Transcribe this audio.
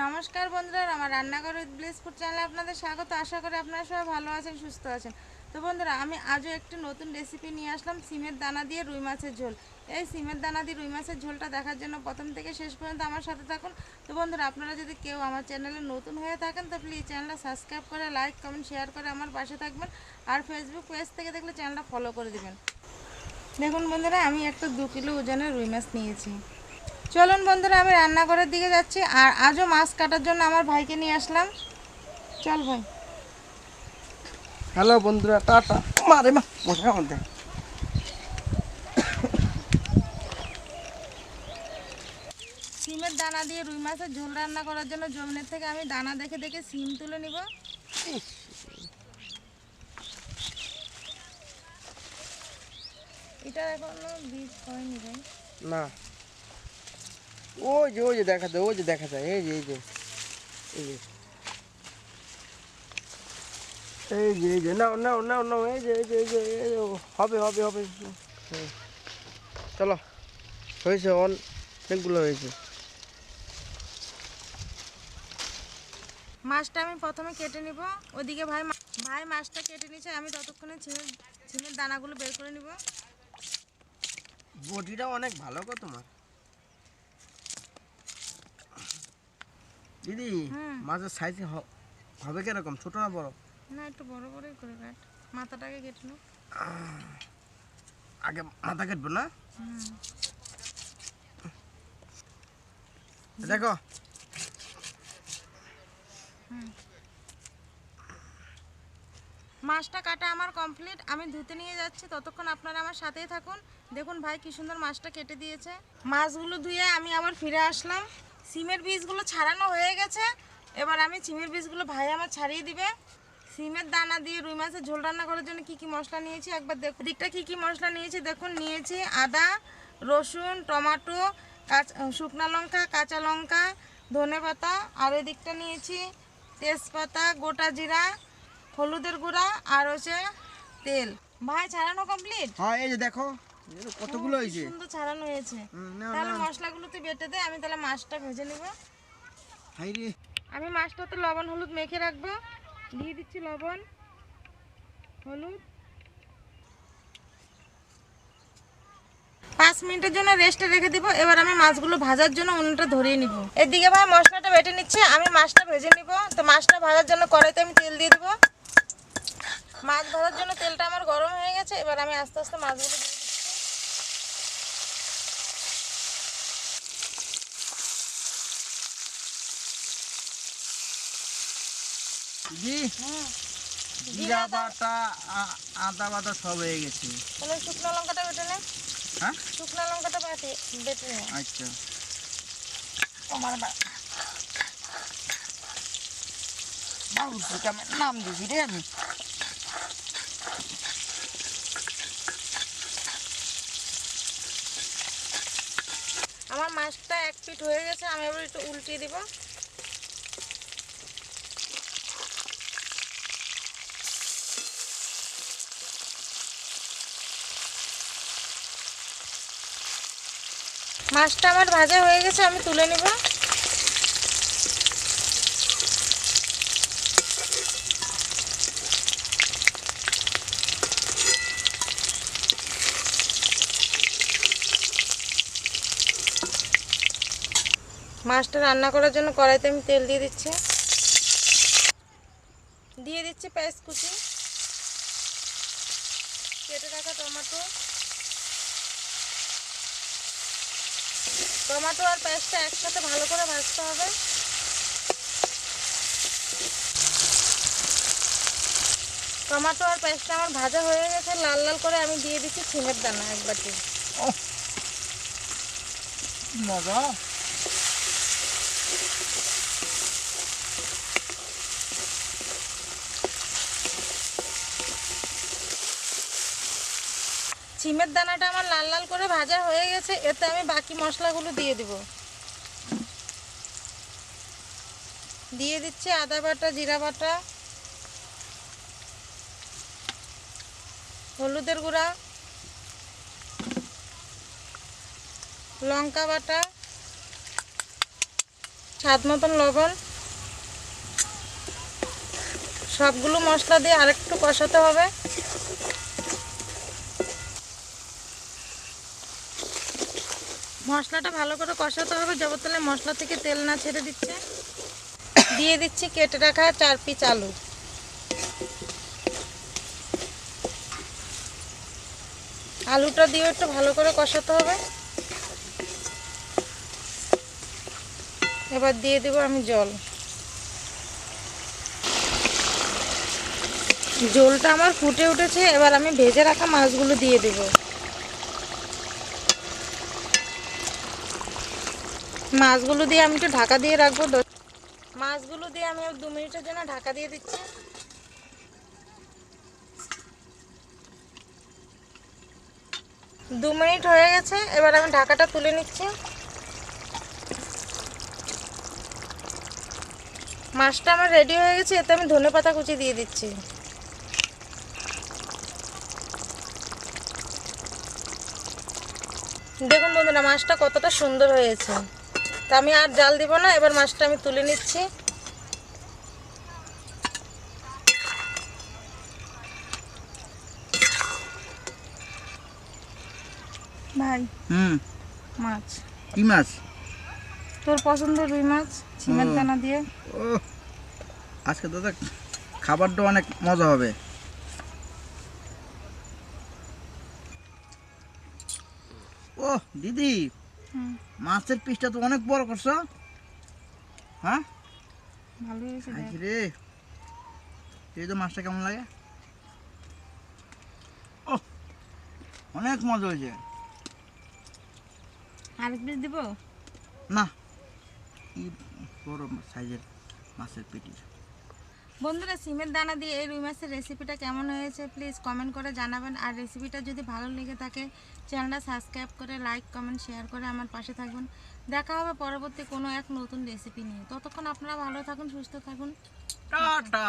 নমস্কার বন্ধুরা আমার রান্নাঘর উইথ ব্লেসপুর চ্যানেলে আপনাদের স্বাগত। আশা করি আপনারা সবাই ভালো আছেন, সুস্থ আছেন। তো বন্ধুরা, আমি আজও একটি নতুন রেসিপি নিয়ে আসলাম, সিমের দানা দিয়ে রুই মাছের ঝোল। এই সিমের দানা দিয়ে রুই মাছের ঝোলটা দেখার জন্য প্রথম থেকে শেষ পর্যন্ত আমার সাথে থাকুন। তো বন্ধুরা, আপনারা যদি কেউ আমার চ্যানেলে নতুন হয়ে থাকেন, তো প্লিজ চ্যানেলটা সাবস্ক্রাইব করে লাইক কমেন্ট শেয়ার করে আমার পাশে থাকবেন। আর ফেসবুক পেজ থেকে দেখলে চ্যানেলটা ফলো করে দিবেন। দেখুন বন্ধুরা, আমি একটা দু কিলো ওজনের রুই মাছ নিয়েছি। চলুন বন্ধুরা আমি রান্নাঘরের দিকে যাচ্ছি আর আজও মাছ কাটার জন্য আমার ভাইকে নিয়ে আসলাম। চল ভাই। হ্যালো বন্ধুরা টাটা। মারে মা বসে আমাদের সিমের দানা দিয়ে রুই মাছের ঝোল রান্না করার জন্য জমিনের থেকে আমি দানা দেখে দেখে সিম তুলে নিব। এটা এখনও বীজ হয়নি ভাই। না। ওই যে ওই যে দেখা যায় ওই যে দেখা যায় এই যে এই যে এই যে। এই যে এই যে নাও নাও নাও নাও এই যে এই যে এই যে এই যে, হবে হবে হবে। চলো হয়েছে অনেকগুলো হয়েছে। মাছটা আমি প্রথমে কেটে নিব ওদিকে ভাই মা- ভাই মাছটা কেটে নিচ্ছে আমি ততক্ষণে ছিমের ছিমের দানাগুলো বের করে নিব। বটিটা অনেক ভালো গো তোমার দিদি হুম। মাছের সাইজ হবে কীরকম? ছোট না বড়? না একটু বড় বড়ই করে কাট। মাথাটাকে কেটে নেব আগে মাথা কাটবো না? দেখো। মাছটা কাটা আমার কমপ্লিট আমি ধুতে নিয়ে যাচ্ছি। ততক্ষণ আপনারা আমার সাথেই থাকুন। দেখুন ভাই কি সুন্দর মাছটা কেটে দিয়েছে। মাছগুলো ধুয়ে আমি আবার ফিরে আসলাম। সিমের বীজগুলো ছাড়ানো হয়ে গেছে। এবার আমি সিমের বীজগুলো ভাই আমার ছাড়িয়ে দিবে। সিমের দানা দিয়ে রুই মাছের ঝোল রান্না করার জন্য কি কি মশলা নিয়েছি একবার দেখুন দিকটা কি কি মশলা নিয়েছি দেখুন, নিয়েছি আদা, রসুন, টমেটো, কাঁচা শুকনো লঙ্কা, কাঁচা লঙ্কা, ধনে পাতা, আর ওই দিকটা নিয়েছি তেজপাতা, গোটা জিরা, হলুদের গুঁড়া, আর হচ্ছে তেল। ভাই, ছাড়ানো কমপ্লিট হ্যাঁ এই যে দেখো। কতগুলো হয়েছে সুন্দর ছাড়ানো হয়েছে। তাহলে। মশলাগুলো তুই বেটে দে আমি তাহলে মাছটা ভেজে নিব। হাই রে। আমি মাছটাতে লবণ হলুদ মেখে রাখব। দিয়ে দিচ্ছি লবণ হলুদ। পাঁচ মিনিটের জন্য রেস্টে রেখে দিব। এবার আমি মাছগুলো ভাজার জন্য উনুনটা ধরিয়ে নিব। এদিকে ভাই মশলাটা বেটে নিচ্ছে আমি মাছটা ভেজে নিব। তো মাছটা ভাজার জন্য কড়াইতে আমি তেল দিয়ে দেবো। মাছ ভাজার জন্য তেলটা আমার গরম হয়ে গেছে এবার আমি আস্তে আস্তে মাছগুলো জি। জিরা বাটা আদা বাটা সব হয়ে গেছে। তাহলে শুকনো লঙ্কাটা বেটে নে। হ্যাঁ? শুকনো লঙ্কাটা বেটে বেটে নে। আচ্ছা। আমার বা বাবু কেমন নাম দিছি রে আমি। আমার মাছটা এক পিট হয়ে গেছে আমি এবার একটু উল্টিয়ে দিব। মাছটা আমার ভাজা হয়ে গেছে, আমি তুলে নিব। মাছটা রান্না করার জন্য কড়াইতে আমি তেল দিয়ে দিচ্ছি। দিয়ে দিচ্ছি পেঁয়াজ কুচি, কেটে রাখা টমেটো। টমেটো আর পেঁয়াজটা একসাথে ভালো করে ভাজতে হবে। টমেটো আর পেঁয়াজটা আমার ভাজা হয়ে গেছে, লাল লাল করে আমি দিয়ে দিচ্ছি সিমের দানা এক বাটি। মজা। সিমের দানাটা আমার লাল লাল করে ভাজা হয়ে গেছে, এতে আমি বাকি মশলাগুলো দিয়ে দিব। দিয়ে দিচ্ছি আদা বাটা, জিরা বাটা, হলুদের গুঁড়া, লঙ্কা বাটা, স্বাদ মতন লবণ, সবগুলো মশলা দিয়ে আরেকটু কষাতে হবে। মশলাটা ভালো করে কষাতে হবে। যতক্ষণে মশলা থেকে তেল না ছেড়ে দিচ্ছে। দিয়ে দিচ্ছি কেটে রাখা চার পিস আলু। আলুটা দিয়ে একটু ভালো করে কষাতে হবে। এবার দিয়ে দেবো আমি জল। জলটা আমার ফুটে উঠেছে, এবার আমি ভেজে রাখা মাছগুলো দিয়ে দেব। মাছগুলো দিয়ে আমি একটু ঢাকা দিয়ে রাখব। মাছগুলো দিয়ে আমি দু মিনিটের জন্য ঢাকা দিয়ে দিচ্ছি। দু মিনিট হয়ে গেছে, এবার আমি ঢাকাটা তুলে নিচ্ছি। মাছটা আমার রেডি হয়ে গেছে, এতে আমি ধনে পাতা কুচি দিয়ে দিচ্ছি। দেখুন বন্ধুরা, মাছটা কতটা সুন্দর হয়েছে। তা আমি আর জাল দিব না এবার মাছটা আমি তুলে নিচ্ছি। ভাই হুম। মাছ। কি মাছ? তোর পছন্দের রুই মাছ সিমের। দানা দিয়ে। আজকে দাদা খাবারটা অনেক মজা হবে। ও দিদি মাছের পিসটা তো অনেক বড় করছ। হ্যাঁ? রে। এই তো মাছটা কেমন লাগে? ও অনেক মজা হয়েছে। আরেক পিস দিব? না। কি বড় সাইজের মাছের পেটি। বন্ধুরা, সিমের দানা দিয়ে এই রুই মাছের রেসিপিটা কেমন হয়েছে প্লিজ কমেন্ট করে জানাবেন। আর রেসিপিটা যদি ভালো লেগে থাকে চ্যানেলটা সাবস্ক্রাইব করে লাইক কমেন্ট শেয়ার করে আমার পাশে থাকবেন। দেখা হবে পরবর্তী কোনো এক নতুন রেসিপি নিয়ে। ততক্ষণ আপনারা ভালো থাকুন, সুস্থ থাকুন। টাটা।